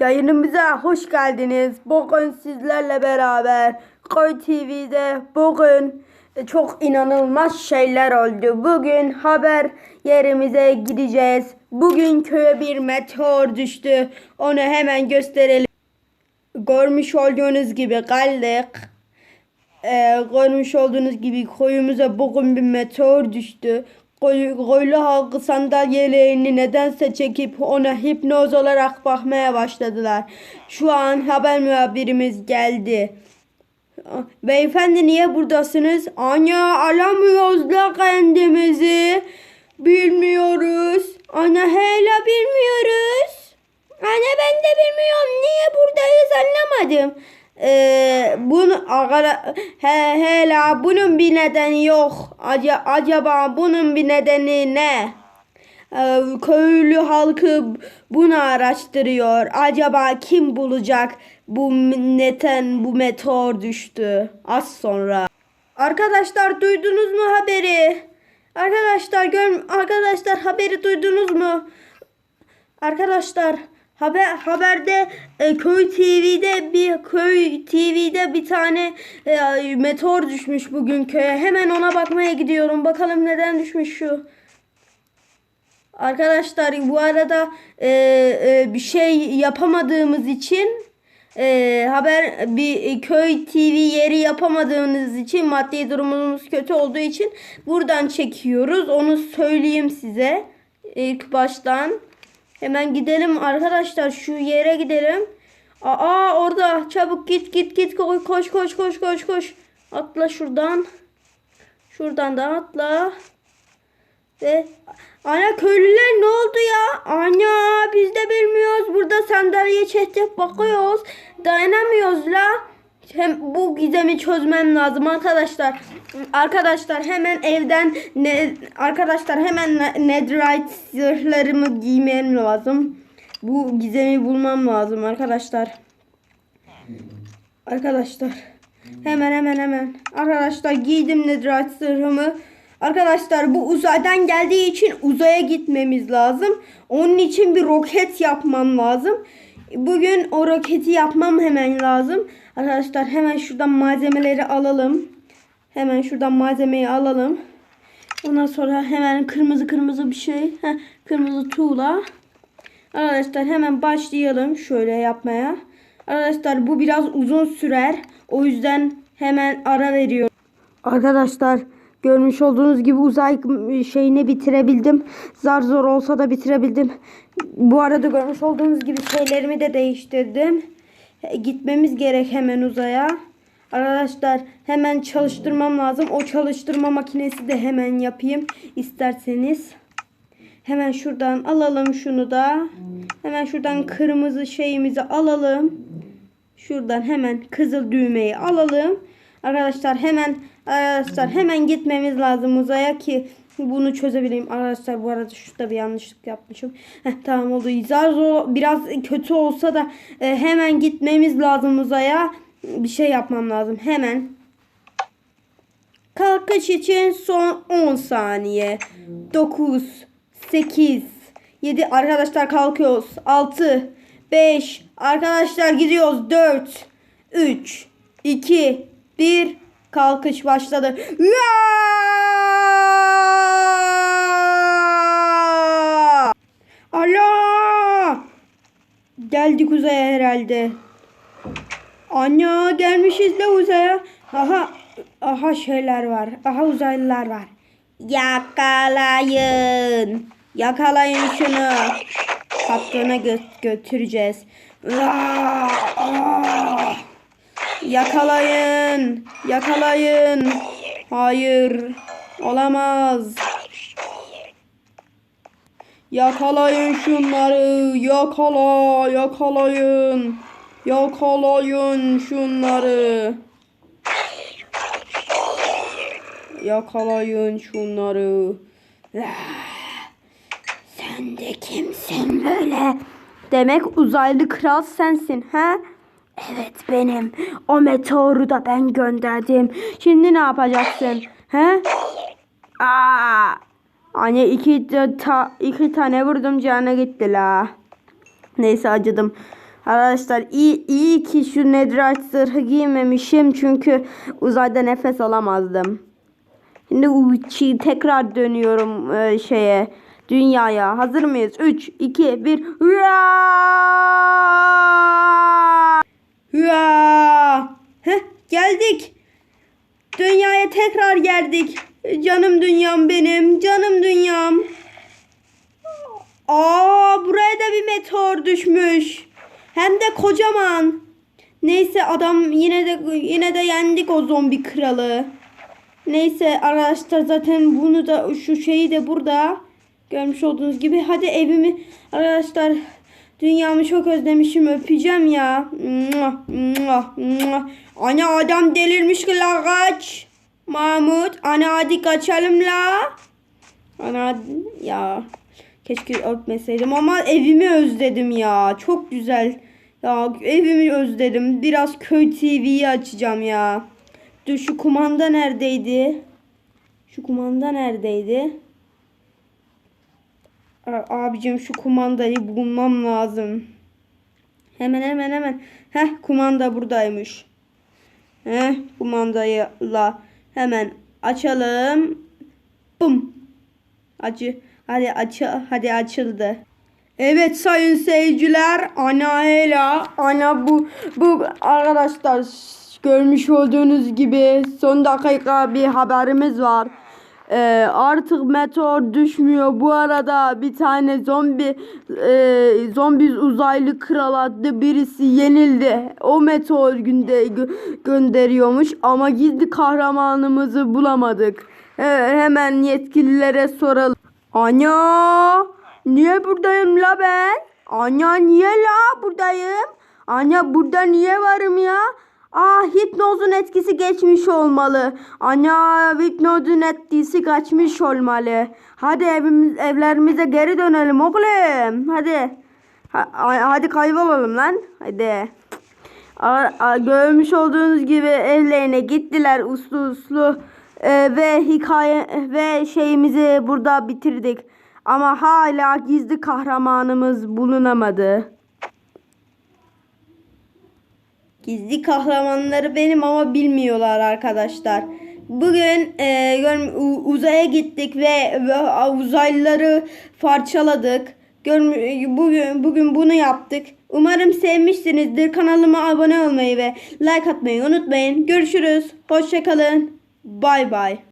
Yayınımıza hoş geldiniz. Bugün sizlerle beraber Koy TV'de bugün e, çok inanılmaz şeyler oldu. Bugün haber yerimize gideceğiz. Bugün köye bir meteor düştü. Onu hemen gösterelim. Görmüş olduğunuz gibi geldik. Ee, görmüş olduğunuz gibi koyumuza bugün bir meteor düştü. Koy, koylu halkı sandalyelerini nedense çekip ona hipnoz olarak bakmaya başladılar. Şu an haber muhabirimiz geldi. Beyefendi niye buradasınız? Ana alamıyoruz da kendimizi. Bilmiyoruz. Ana hala bilmiyoruz. Anne ben de bilmiyorum. Niye buradayız anlamadım. Ee, bunu he, hala bunun bir nedeni yok. Aca- acaba bunun bir nedeni ne? Ee, köylü halkı bunu araştırıyor. Acaba kim bulacak bu neden bu meteor düştü az sonra. Arkadaşlar duydunuz mu haberi? Arkadaşlar gör arkadaşlar haberi duydunuz mu? Arkadaşlar haber haberde e, köy TV'de bir köy TV'de bir tane e, meteor düşmüş bugün köye. Hemen ona bakmaya gidiyorum. Bakalım neden düşmüş şu. Arkadaşlar bu arada e, e, bir şey yapamadığımız için e, haber bir köy TV yeri yapamadığımız için maddi durumumuz kötü olduğu için buradan çekiyoruz. Onu söyleyeyim size ilk baştan. Hemen gidelim arkadaşlar şu yere gidelim. Aa orada çabuk git git git koş koş koş koş koş. Atla şuradan. Şuradan da atla. Ve ana köylüler ne oldu ya? Ana biz de bilmiyoruz. Burada sandalye çektik bakıyoruz. Dayanamıyoruz la. Hem bu gizemi çözmem lazım arkadaşlar. Arkadaşlar hemen evden ne arkadaşlar hemen ne- netherite zırhlarımı giymem lazım. Bu gizemi bulmam lazım arkadaşlar. Arkadaşlar hemen hemen hemen arkadaşlar giydim netherite zırhımı. Arkadaşlar bu uzaydan geldiği için uzaya gitmemiz lazım. Onun için bir roket yapmam lazım. Bugün o roketi yapmam hemen lazım. Arkadaşlar hemen şuradan malzemeleri alalım. Hemen şuradan malzemeyi alalım. Ondan sonra hemen kırmızı kırmızı bir şey. Heh, kırmızı tuğla. Arkadaşlar hemen başlayalım şöyle yapmaya. Arkadaşlar bu biraz uzun sürer. O yüzden hemen ara veriyorum. Arkadaşlar görmüş olduğunuz gibi uzay şeyini bitirebildim. Zar zor olsa da bitirebildim. Bu arada görmüş olduğunuz gibi şeylerimi de değiştirdim. Gitmemiz gerek hemen uzaya. Arkadaşlar hemen çalıştırmam lazım. O çalıştırma makinesi de hemen yapayım isterseniz. Hemen şuradan alalım şunu da. Hemen şuradan kırmızı şeyimizi alalım. Şuradan hemen kızıl düğmeyi alalım. Arkadaşlar hemen arkadaşlar hemen gitmemiz lazım uzaya ki bunu çözebileyim. Arkadaşlar bu arada şurada bir yanlışlık yapmışım. Heh, tamam oldu. Biraz kötü olsa da e, hemen gitmemiz lazım uzaya. Bir şey yapmam lazım. Hemen Kalkış için son 10 saniye. 9, 8, 7 arkadaşlar kalkıyoruz. 6, 5 arkadaşlar gidiyoruz. 4, 3, 2, 1 kalkış başladı. Ya! Allah! Geldik uzaya herhalde. Ana gelmişiz de uzaya. Aha aha şeyler var. Aha uzaylılar var. Yakalayın. Yakalayın şunu. Patrona gö- götüreceğiz. Aa, aa. Yakalayın. Yakalayın. Hayır. Olamaz. Yakalayın şunları. Yakala. Yakalayın. Yakalayın şunları. Yakalayın şunları. Sen de kimsin böyle? Demek uzaylı kral sensin ha? Evet benim. O meteoru da ben gönderdim. Şimdi ne yapacaksın? He? Aa! Hani iki, ta, iki tane vurdum canı gitti la. Neyse acıdım. Arkadaşlar iyi, iyi ki şu Netherite zırhı giymemişim çünkü uzayda nefes alamazdım. Şimdi uçi tekrar dönüyorum e, şeye dünyaya. Hazır mıyız? 3 2 1 Hıa! Heh, geldik. Dünyaya tekrar geldik. Canım dünyam benim. Canım dünyam. Aa buraya da bir meteor düşmüş. Hem de kocaman. Neyse adam yine de yine de yendik o zombi kralı. Neyse arkadaşlar zaten bunu da şu şeyi de burada görmüş olduğunuz gibi. Hadi evimi arkadaşlar dünyamı çok özlemişim öpeceğim ya. Ana adam delirmiş ki la kaç. Mahmut ana hadi kaçalım la. Ana ya keşke öpmeseydim ama evimi özledim ya. Çok güzel. Ya evimi özledim. Biraz köy TV'yi açacağım ya. Dur şu kumanda neredeydi? Şu kumanda neredeydi? Abicim şu kumandayı bulmam lazım. Hemen hemen hemen. Heh kumanda buradaymış. Heh kumandayla hemen açalım. Bum. Acı. Hadi aç hadi açıldı. Evet sayın seyirciler ana Ela ana bu bu arkadaşlar görmüş olduğunuz gibi son dakika bir haberimiz var. Ee, artık meteor düşmüyor. Bu arada bir tane zombi e, zombi uzaylı kral adlı birisi yenildi. O meteor günde gö- gönderiyormuş ama gizli kahramanımızı bulamadık. Ee, hemen yetkililere soralım. Anya niye buradayım la ben? Anya niye la buradayım? Anya burada niye varım ya? Ah hipnozun etkisi geçmiş olmalı. Anya hipnozun etkisi kaçmış olmalı. Hadi evimiz, evlerimize geri dönelim oğlum. Hadi. Ha- hadi kaybolalım lan. Hadi. A- a- görmüş olduğunuz gibi evlerine gittiler uslu uslu Ee, ve hikaye ve şeyimizi burada bitirdik. Ama hala gizli kahramanımız bulunamadı. Gizli kahramanları benim ama bilmiyorlar arkadaşlar. Bugün e, uzaya gittik ve, ve uzaylıları parçaladık. Görm- bugün bugün bunu yaptık. Umarım sevmişsinizdir. Kanalıma abone olmayı ve like atmayı unutmayın. Görüşürüz. Hoşçakalın. Bay bay.